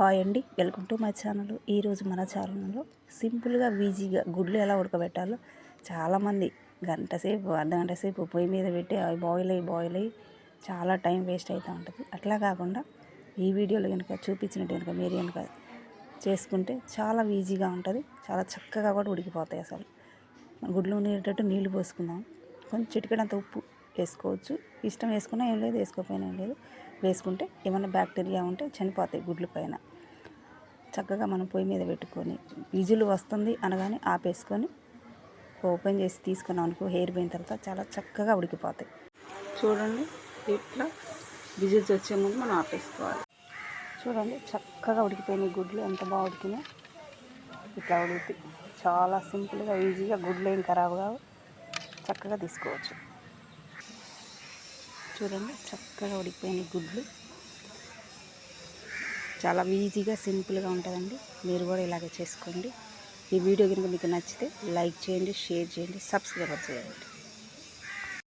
Hi అండి. Welcome to my channel. ఈరోజు మన ఛానల్లో సింపుల్గా ఈజీగా గుడ్లు ఎలా ఉడకబెట్టాలో చాలామంది గంట సేపు అర్ధగంట సేపు పొయ్యి మీద పెట్టి అవి బాయిల్ అయ్యి బాయిల్ అయ్యి చాలా టైం వేస్ట్ అవుతూ ఉంటుంది. అట్లా కాకుండా ఈ వీడియోలో కనుక చూపించినట్టు కనుక మీరు కనుక చేసుకుంటే చాలా ఈజీగా ఉంటుంది. చాలా చక్కగా కూడా ఉడికిపోతాయి అసలు. గుడ్లు ఉండేటట్టు నీళ్ళు పోసుకుందాం. కొంచెం చిటికడంత ఉప్పు వేసుకోవచ్చు. ఇష్టం వేసుకున్నా ఏం లేదు వేసుకోకపోయినా ఏం లేదు. వేసుకుంటే ఏమైనా బ్యాక్టీరియా ఉంటే చనిపోతాయి గుడ్ల పైన. చక్కగా మనం పొయ్యి మీద పెట్టుకొని విజులు వస్తుంది అనగానే ఆపేసుకొని ఓపెన్ చేసి తీసుకున్నాం అనుకో హెయిర్ పోయిన తర్వాత చాలా చక్కగా ఉడికిపోతాయి. చూడండి ఇట్లా విజిల్స్ వచ్చే ముందు మనం ఆపేసుకోవాలి. చూడండి చక్కగా ఉడికిపోయినాయి గుడ్లు. ఎంత బాగా ఉడికినాయి ఇట్లా ఉడికితే చాలా సింపుల్గా ఈజీగా గుడ్లు ఏం ఖరాబ్ కావు. చక్కగా తీసుకోవచ్చు. చూడండి చక్కగా ఉడికిపోయిన గుడ్లు. చాలా ఈజీగా సింపుల్గా ఉంటుందండి. మీరు కూడా ఇలాగే చేసుకోండి. ఈ వీడియో కనుక మీకు నచ్చితే లైక్ చేయండి షేర్ చేయండి సబ్స్క్రైబ్ చేయండి.